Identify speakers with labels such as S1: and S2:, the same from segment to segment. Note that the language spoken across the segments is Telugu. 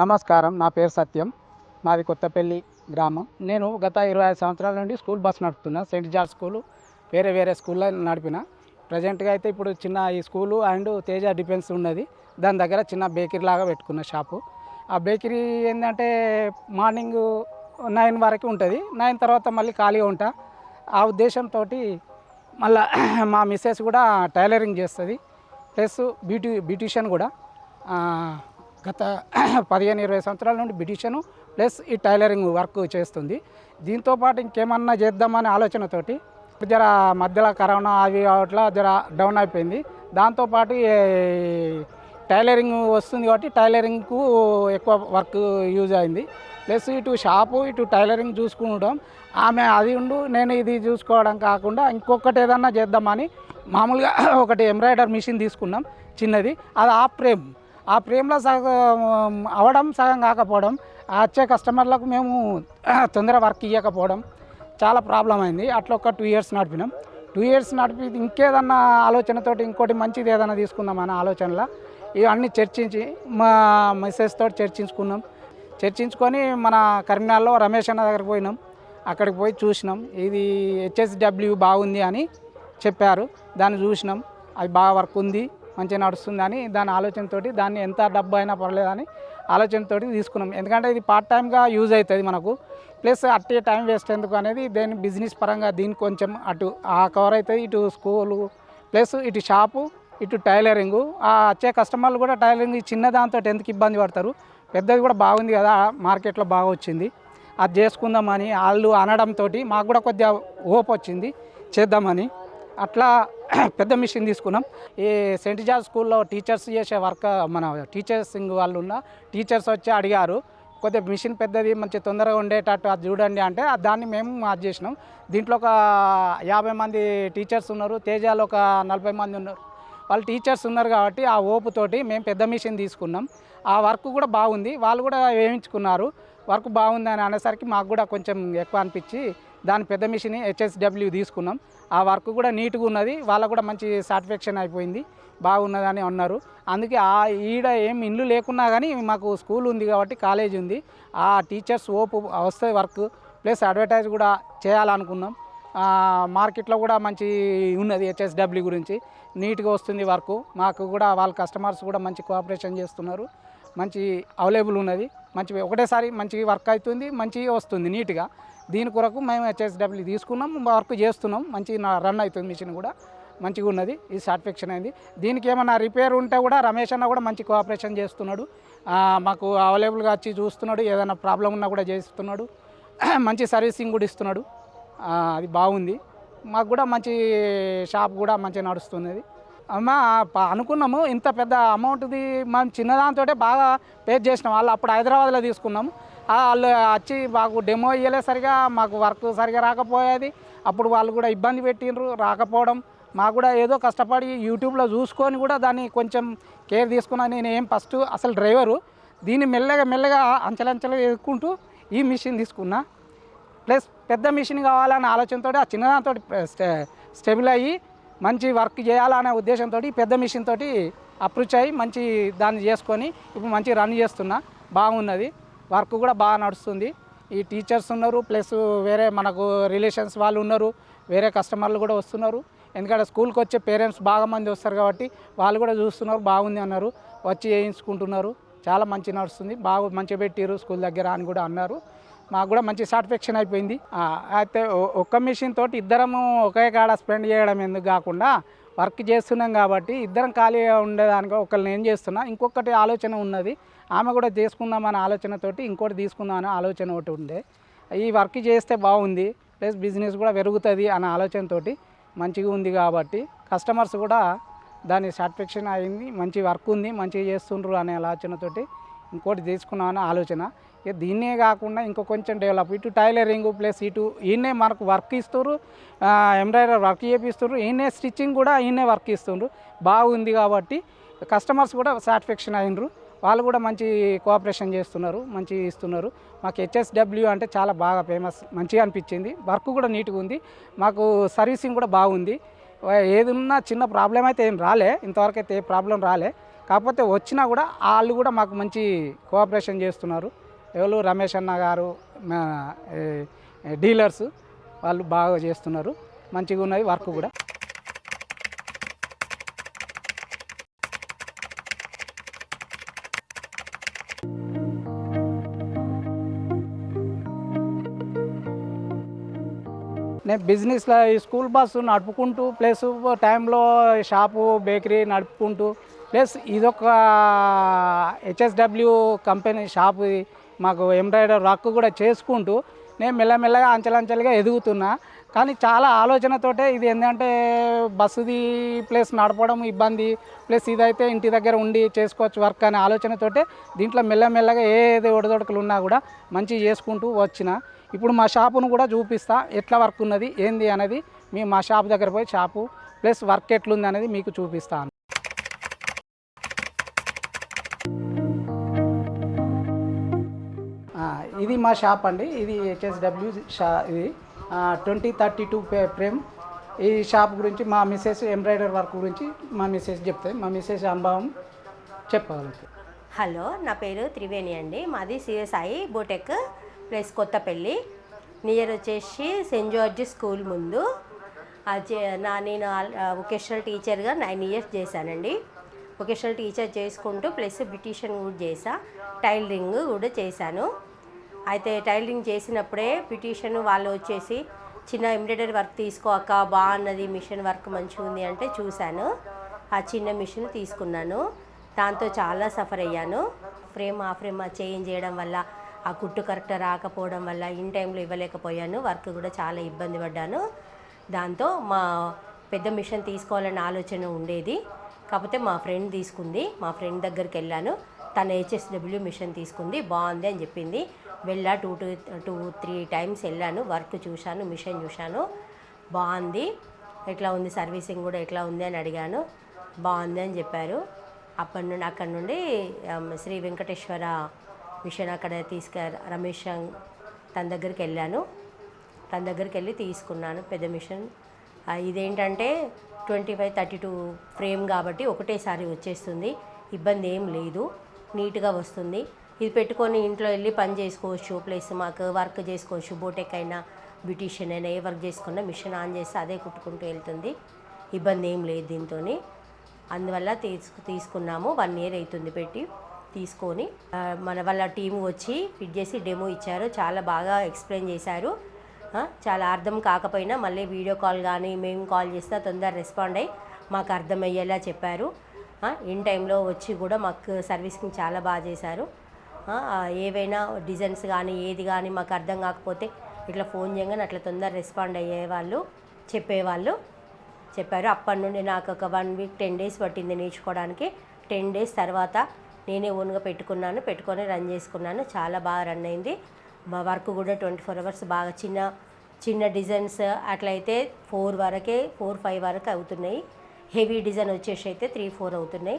S1: నమస్కారం నా పేరు సత్యం. మాది కొత్తపల్లి గ్రామం. నేను గత ఇరవై ఐదు సంవత్సరాల నుండి school bus నడుపుతున్నా. Saint George school. వేరే వేరే స్కూల్లో నడిపిన. ప్రజెంట్గా అయితే ఇప్పుడు చిన్న ఈ స్కూలు అండ్ తేజ డిఫెన్స్ ఉన్నది. దాని దగ్గర చిన్న బేకరీ లాగా పెట్టుకున్న షాపు. ఆ బేకరీ ఏంటంటే మార్నింగ్ నైన్ వరకు ఉంటుంది. నైన్ తర్వాత మళ్ళీ ఖాళీగా ఉంటా. ఆ ఉద్దేశంతో మళ్ళా మా మిస్సెస్ కూడా టైలరింగ్ చేస్తుంది. ప్లస్ బ్యూటీ బ్యూటీషియన్ కూడా. గత పదిహేను ఇరవై సంవత్సరాల నుండి బ్యూటీషియను ప్లస్ ఈ టైలరింగ్ వర్క్ చేస్తుంది. దీంతో పాటు ఇంకేమన్నా చేద్దామనే ఆలోచనతోటి జర మధ్యలో కరోనా అవి అట్లా జర డౌన్ అయిపోయింది. దాంతోపాటు టైలరింగ్ వస్తుంది కాబట్టి టైలరింగ్కు ఎక్కువ వర్క్ యూజ్ అయింది. ప్లస్ ఇటు షాపు ఇటు టైలరింగ్ చూసుకుంటాం. ఆమె అది ఉండు నేను ఇది చూసుకోవడం కాకుండా ఇంకొకటి ఏదన్నా చేద్దామని మామూలుగా ఒకటి ఎంబ్రాయిడర్ మిషన్ తీసుకున్నాం చిన్నది. అది ఆ ఫ్రేమ్. ఆ ఫ్రేమ్లో సగం అవడం సగం కాకపోవడం వచ్చే కస్టమర్లకు మేము తొందర వర్క్ ఇవ్వకపోవడం చాలా ప్రాబ్లం అయింది. అట్లా ఒక టూ ఇయర్స్ నడిపినాం. టూ ఇయర్స్ నడిపి ఇంకేదన్నా ఆలోచనతోటి ఇంకోటి మంచిది ఏదైనా తీసుకుందాం అనే ఆలోచనలో ఇవన్నీ చర్చించి మా మిస్సెస్ తోటి చర్చించుకున్నాం. చర్చించుకొని మన కరీంనగర్లో రమేష్ అన్న దగ్గరికి పోయినాం. అక్కడికి పోయి చూసినాం. ఇది హెచ్ఎస్డబ్ల్యూ బాగుంది అని చెప్పారు. దాన్ని చూసినాం. అది బాగా వర్క్ ఉంది. మంచిగా నడుస్తుందని దాని ఆలోచనతోటి దాన్ని ఎంత డబ్బు అయినా పర్లేదని ఆలోచనతో తీసుకున్నాం. ఎందుకంటే ఇది పార్ట్ టైంగా యూజ్ అవుతుంది మనకు. ప్లస్ అట్టే టైం వేస్ట్ ఎందుకు అనేది దేని బిజినెస్ పరంగా దీనికి కొంచెం అటు ఆ కవర్ అవుతుంది ఇటు స్కూలు ప్లస్ ఇటు షాపు ఇటు టైలరింగు ఆ వచ్చే కస్టమర్లు కూడా టైలరింగ్ చిన్న దాంతో ఎందుకు ఇబ్బంది పడతారు. పెద్దది కూడా బాగుంది కదా మార్కెట్లో బాగా వచ్చింది. అది చేసుకుందామని వాళ్ళు అనడంతో మాకు కూడా కొద్దిగా ఓప్ వచ్చింది. చేద్దామని. అట్లా పెద్ద మిషన్ తీసుకున్నాం. ఈ సెయింట్ జార్జ్ స్కూల్లో టీచర్స్ చేసే వర్క్ మన టీచర్సింగ్ వాళ్ళు ఉన్న టీచర్స్ వచ్చి అడిగారు కొద్దిగా మిషన్ పెద్దది మంచి తొందరగా ఉండేటట్టు అది చూడండి అంటే దాన్ని మేము అది చేసినాం. దీంట్లో ఒక యాభై మంది టీచర్స్ ఉన్నారు తేజాలో ఒక నలభై మంది ఉన్నారు. వాళ్ళు టీచర్స్ ఉన్నారు కాబట్టి ఆ ఓపుతోటి మేము పెద్ద మిషన్ తీసుకున్నాం. ఆ వర్క్ కూడా బాగుంది. వాళ్ళు కూడా వేయించుకున్నారు. వర్క్ బాగుంది అని అనేసరికి మాకు కూడా కొంచెం ఎక్కువ అనిపించి దాని పెద్ద మిషన్ హెచ్ఎస్డబ్ల్యూ తీసుకున్నాం. ఆ వర్క్ కూడా నీట్గా ఉన్నది. వాళ్ళకు కూడా మంచి సాటిస్ఫాక్షన్ అయిపోయింది. బాగున్నదని అన్నారు. అందుకే ఆ ఈడ ఏం ఇల్లు లేకున్నా కానీ మాకు స్కూల్ ఉంది కాబట్టి కాలేజ్ ఉంది. ఆ టీచర్స్ ఓపు వస్తుంది వర్క్ ప్లస్ అడ్వర్టైజ్ కూడా చేయాలనుకున్నాం. మార్కెట్లో కూడా మంచి ఉన్నది హెచ్ఎస్డబ్ల్యూ గురించి. నీట్గా వస్తుంది వర్క్. మాకు కూడా వాళ్ళ కస్టమర్స్ కూడా మంచి కోఆపరేషన్ చేస్తున్నారు. మంచి అవైలబుల్ ఉన్నది. మంచి ఒకటేసారి మంచి వర్క్ అవుతుంది. మంచి వస్తుంది నీట్గా. దీని కొరకు మేము హెచ్ఎస్డబ్ల్యూ తీసుకున్నాం వర్క్ చేస్తున్నాం. మంచి రన్ అవుతుంది మిషన్ కూడా. మంచిగా ఉన్నది. ఇది సాటిస్ఫాక్షన్ అయింది. దీనికి ఏమైనా రిపేర్ ఉంటే కూడా రమేష్ అన్న కూడా మంచి కోఆపరేషన్ చేస్తున్నాడు. మాకు అవైలబుల్గా వచ్చి చూస్తున్నాడు. ఏదైనా ప్రాబ్లం ఉన్నా కూడా చేస్తున్నాడు. మంచి సర్వీసింగ్ కూడా ఇస్తున్నాడు. అది బాగుంది. మాకు కూడా మంచి షాప్ కూడా మంచిగా నడుస్తున్నది. మా అనుకున్నాము. ఇంత పెద్ద అమౌంట్ది మనం చిన్నదాంతో బాగా పే చేసినాం. వాళ్ళు అప్పుడు హైదరాబాద్లో తీసుకున్నాము. వాళ్ళు వచ్చి మాకు డెమో ఇవ్వలే సరిగా మాకు వర్క్ సరిగా రాకపోయేది. అప్పుడు వాళ్ళు కూడా ఇబ్బంది పెట్టిండ్రు రాకపోవడం. మాకు కూడా ఏదో కష్టపడి యూట్యూబ్లో చూసుకొని కూడా దాన్ని కొంచెం కేర్ తీసుకున్నా నేను ఏం ఫస్ట్ అసలు డ్రైవరు దీన్ని మెల్లగా మెల్లగా అంచెలంచెలుగా ఎదుర్కొంటూ ఈ మిషన్ తీసుకున్నా. ప్లస్ పెద్ద మిషన్ కావాలనే ఆలోచనతో ఆ చిన్నదాంతో స్టెబుల్ అయ్యి మంచి వర్క్ చేయాలనే ఉద్దేశంతో పెద్ద మిషన్ తోటి అప్రోచ్ అయ్యి మంచి దాన్ని చేసుకొని ఇప్పుడు మంచి రన్ చేస్తున్నా. బాగున్నది. వర్క్ కూడా బాగా నడుస్తుంది. ఈ టీచర్స్ ఉన్నారు ప్లస్ వేరే మనకు రిలేషన్స్ వాళ్ళు ఉన్నారు వేరే కస్టమర్లు కూడా వస్తున్నారు. ఎందుకంటే స్కూల్కి వచ్చే పేరెంట్స్ బాగా మంది వస్తారు కాబట్టి వాళ్ళు కూడా చూస్తున్నారు బాగుంది అన్నారు. వచ్చి వేయించుకుంటున్నారు చాలా మంచి నడుస్తుంది. బాగా మంచిగా పెట్టిరు స్కూల్ దగ్గర అని కూడా అన్నారు. మాకు కూడా మంచి సాటిస్ఫాక్షన్ అయిపోయింది. అయితే ఒక్క మిషన్ తోటి ఇద్దరము ఒకే కాడ స్పెండ్ చేయడం ఎందుకు కాకుండా వర్క్ చేస్తున్నాం కాబట్టి ఇద్దరం ఖాళీగా ఉండేదానికి ఒకరిని నేను చేస్తున్నా ఇంకొకటి ఆలోచన ఉన్నది. ఆమె కూడా చేసుకుందామనే ఆలోచనతోటి ఇంకోటి తీసుకుందామనే ఆలోచన ఒకటి ఉండే. ఈ వర్క్ చేస్తే బాగుంది ప్లస్ బిజినెస్ కూడా పెరుగుతుంది అనే ఆలోచనతోటి మంచిగా ఉంది కాబట్టి కస్టమర్స్ కూడా దాని సాటిస్ఫాక్షన్ అయింది మంచి వర్క్ ఉంది మంచిగా చేస్తుండ్రు అనే ఆలోచనతోటి ఇంకోటి తీసుకున్నామనే ఆలోచన. దీన్నే కాకుండా ఇంకో కొంచెం డెవలప్. ఇటు టైలరింగ్ ప్లస్ ఇటు ఈయనే మనకు వర్క్ ఇస్తారు ఎంబ్రాయిడరీ వర్క్ చేపిస్తారు ఈయనే స్టిచ్చింగ్ కూడా ఈయనే వర్క్ ఇస్తుండ్రు బాగుంది కాబట్టి కస్టమర్స్ కూడా సాటిస్ఫాక్షన్ అయినరు. వాళ్ళు కూడా మంచి కోఆపరేషన్ చేస్తున్నారు మంచి ఇస్తున్నారు. మాకు హెచ్ఎస్డబ్ల్యూ అంటే చాలా బాగా ఫేమస్ మంచిగా అనిపించింది. వర్క్ కూడా నీట్గా ఉంది. మాకు సర్వీసింగ్ కూడా బాగుంది. ఏదున్నా చిన్న ప్రాబ్లం అయితే ఏం రాలే. ఇంతవరకు అయితే ఏ ప్రాబ్లం రాలే. కాకపోతే వచ్చినా కూడా వాళ్ళు కూడా మాకు మంచి కోఆపరేషన్ చేస్తున్నారు. ఎవరు రమేష్ అన్న గారు డీలర్స్ వాళ్ళు బాగా చేస్తున్నారు. మంచిగా ఉన్నది వర్క్ కూడా. నేను బిజినెస్లో ఈ స్కూల్ బస్సు నడుపుకుంటూ ప్లస్ టైంలో షాపు బేకరీ నడుపుకుంటూ ప్లస్ ఇదొక H S W company shop మాకు ఎంబ్రాయిడర్ వర్క్ కూడా చేసుకుంటూ నేను మెల్లమెల్లగా అంచెలంచెలుగా ఎదుగుతున్నా. కానీ చాలా ఆలోచనతోటే ఇది ఏంటంటే బస్సుది ప్లస్ నడపడం ఇబ్బంది. ప్లస్ ఇదైతే ఇంటి దగ్గర ఉండి చేసుకోవచ్చు వర్క్ అనే ఆలోచనతోటే దీంట్లో మెల్లమెల్లగా ఏది ఒడదొడకలు ఉన్నా కూడా మంచిగా చేసుకుంటూ వచ్చిన. ఇప్పుడు మా షాపును కూడా చూపిస్తా ఎట్లా వర్క్ ఉన్నది ఏంది అనేది మీ మా షాప్ దగ్గర పోయి షాపు. ప్లస్ వర్క్ ఎట్లుంది అనేది మీకు చూపిస్తాను. ఇది మా షాప్ అండి. ఇది హెచ్ఎస్డబ్ల్యూ షా ఇది ట్వంటీ థర్టీ టూ ప్రేమ్ ఈ షాప్ గురించి మా మిస్సెస్ ఎంబ్రాయిడరీ వర్క్ గురించి మా మిస్సెస్ చెప్తాయి మా మిస్సెస్ అనుభవం చెప్పగలుగుతాయి
S2: హలో నా పేరు త్రివేణి అండి. మాది CSI boutique plus Kothapalli. Near వచ్చేసి సెయింట్ జార్జ్ స్కూల్ ముందు. చే- నా నేను వొకేషనల్ టీచర్గా నైన్ ఇయర్స్ చేశానండి. వొకేషనల్ టీచర్ చేసుకుంటూ ప్లస్ బ్యూటీషియన్ కూడా చేశాను టైలరింగ్ కూడా చేశాను. అయితే టైలరింగ్ చేసినప్పుడే బ్యూటీషియన్ వాళ్ళు వచ్చేసి చిన్న ఎంబ్రాయిడరీ వర్క్ తీసుకోక బాగున్నది మిషన్ వర్క్ మంచిగా ఉంది అంటే చూశాను. ఆ చిన్న మిషన్ తీసుకున్నాను. దాంతో చాలా సఫర్ అయ్యాను. ఫ్రేమ్ ఆ ఫ్రేమ్ చేంజ్ చేయడం వల్ల ఆ కుట్టు కరెక్ట్ రాకపోవడం వల్ల ఇన్ టైంలో ఇవ్వలేకపోయాను. వర్క్ కూడా చాలా ఇబ్బంది పడ్డాను. దాంతో మా పెద్ద మిషన్ తీసుకోవాలన్న ఆలోచన ఉండేది. కాకపోతే మా ఫ్రెండ్ తీసుకుంది. మా ఫ్రెండ్ దగ్గరికి వెళ్ళాను. తన హెచ్ఎస్డబ్ల్యూ మిషన్ తీసుకుంది. బాగుంది అని చెప్పింది. వెళ్ళా two two two three times వెళ్ళాను. వర్క్ చూశాను మిషన్ చూశాను. బాగుంది. ఎట్లా ఉంది సర్వీసింగ్ కూడా ఎట్లా ఉంది అని అడిగాను. బాగుంది అని చెప్పారు. అప్పటి నుండి అక్కడ నుండి శ్రీ వెంకటేశ్వర మిషన్ అక్కడ తీసుక రమేష్ తన దగ్గరికి వెళ్ళాను. తన దగ్గరికి వెళ్ళి తీసుకున్నాను పెద్ద మిషన్. ఇదేంటంటే twenty five thirty two frame కాబట్టి ఒకటేసారి వచ్చేస్తుంది. ఇబ్బంది ఏం లేదు. నీట్గా వస్తుంది. ఇది పెట్టుకొని ఇంట్లో వెళ్ళి పని చేసుకోవచ్చు ప్లస్ మాకు వర్క్ చేసుకోవచ్చు బోటెక్ అయినా బ్యూటీషియన్ అయినా ఏ వర్క్ చేసుకున్నా మిషన్ ఆన్ చేస్తే అదే కుట్టుకుంటూ వెళ్తుంది. ఇబ్బంది ఏం లేదు దీంతో అందువల్ల తీసుకు తీసుకున్నాము. వన్ ఇయర్ అవుతుంది పెట్టి తీసుకొని. మన వాళ్ళ టీం వచ్చి ఫిట్ చేసి డెమో ఇచ్చారు. చాలా బాగా ఎక్స్ప్లెయిన్ చేశారు. చాలా అర్థం కాకపోయినా మళ్ళీ వీడియో కాల్ కానీ మేము కాల్ చేస్తే తొందర రెస్పాండ్ అయ్యి మాకు అర్థమయ్యేలా చెప్పారు. ఇన్ టైంలో వచ్చి కూడా మాకు సర్వీసింగ్ చాలా బాగా చేశారు. ఏవైనా డిజైన్స్ కానీ ఏది కానీ మాకు అర్థం కాకపోతే ఇట్లా ఫోన్ చేయగానే అట్లా తొందర రెస్పాండ్ అయ్యేవాళ్ళు చెప్పేవాళ్ళు చెప్పారు. అప్పటి నుండి నాకు ఒక వన్ వీక్ టెన్ డేస్ పట్టింది నేర్చుకోవడానికి. టెన్ డేస్ తర్వాత నేనే ఓన్గా పెట్టుకున్నాను పెట్టుకొని రన్ చేసుకున్నాను. చాలా బాగా రన్ అయింది. మా వర్క్ కూడా ట్వంటీ ఫోర్ అవర్స్ బాగా చిన్న చిన్న డిజైన్స్ అట్లయితే ఫోర్ వరకే ఫోర్ ఫైవ్ వరకు అవుతున్నాయి. హెవీ డిజైన్ వచ్చేసి అయితే త్రీ ఫోర్ అవుతున్నాయి.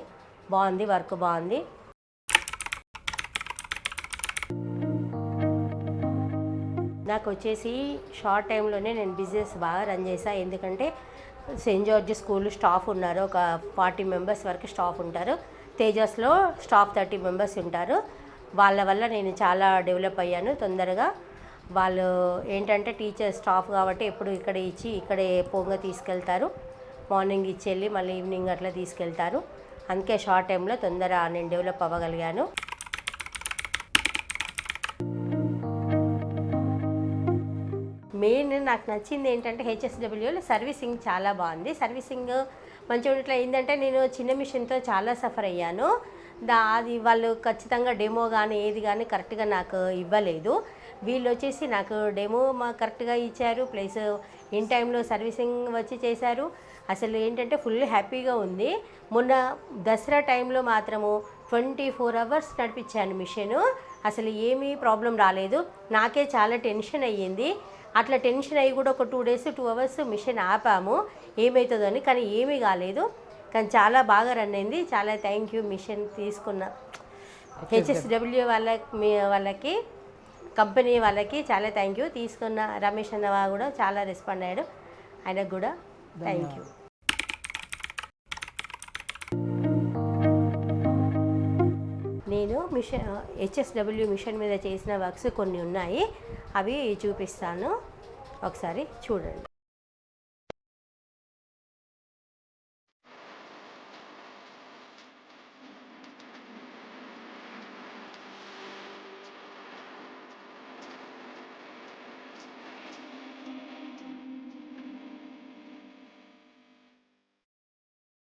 S2: బాగుంది వర్క్ బాగుంది. నాకు వచ్చేసి షార్ట్ టైంలోనే నేను బిజినెస్ బాగా రన్ చేశాను ఎందుకంటే సెయింట్ జార్జ్ స్కూల్ స్టాఫ్ ఉన్నారు. ఒక ఫార్టీ మెంబర్స్ వరకు స్టాఫ్ ఉంటారు. తేజస్లో స్టాఫ్ థర్టీ మెంబర్స్ ఉంటారు. వాళ్ళ వల్ల నేను చాలా డెవలప్ అయ్యాను తొందరగా. వాళ్ళు ఏంటంటే టీచర్ స్టాఫ్ కాబట్టి ఎప్పుడు ఇక్కడ ఇచ్చి ఇక్కడే పొంగ తీసుకెళ్తారు. మార్నింగ్ ఇచ్చి వెళ్ళి మళ్ళీ ఈవినింగ్ అట్లా తీసుకెళ్తారు. అందుకే షార్ట్ టైంలో తొందర నేను డెవలప్ అవ్వగలిగాను. మెయిన్ నాకు నచ్చింది ఏంటంటే హెచ్ఎస్డబ్ల్యూలో సర్వీసింగ్ చాలా బాగుంది. సర్వీసింగ్ మంచిగా ఇట్లా ఏంటంటే నేను చిన్న మిషన్తో చాలా సఫర్ అయ్యాను. దా అది వాళ్ళు ఖచ్చితంగా డెమో కానీ ఏది కానీ కరెక్ట్గా నాకు ఇవ్వలేదు. వీళ్ళు వచ్చేసి నాకు డెమో మా కరెక్ట్గా ఇచ్చారు. ప్లస్ ఇన్ టైంలో సర్వీసింగ్ వచ్చి చేశారు. అసలు ఏంటంటే ఫుల్ హ్యాపీగా ఉంది. మొన్న దసరా టైంలో మాత్రము ట్వంటీ ఫోర్ అవర్స్ నడిపించాను మిషన్. అసలు ఏమీ ప్రాబ్లం రాలేదు. నాకే చాలా టెన్షన్ అయ్యింది. అట్లా టెన్షన్ అయ్యి కూడా ఒక two days two hours machine ఆపాము. ఏమవుతుందని కానీ ఏమీ కాలేదు. కానీ చాలా బాగా రన్ అయింది. చాలా థ్యాంక్ యూ మిషన్ తీసుకున్న హెచ్ఎస్డబ్ల్యూ వాళ్ళ మీ వాళ్ళకి కంపెనీ వాళ్ళకి చాలా థ్యాంక్ యూ. తీసుకున్న రమేష్ అన్న కూడా చాలా రెస్పాండ్ అయ్యాడు. ఆయనకు కూడా థ్యాంక్ యూ. నేను మిషన్ హెచ్ఎస్డబ్ల్యూ మిషన్ మీద చేసిన వర్క్స్ కొన్ని ఉన్నాయి. అవి చూపిస్తాను. ఒకసారి చూడండి.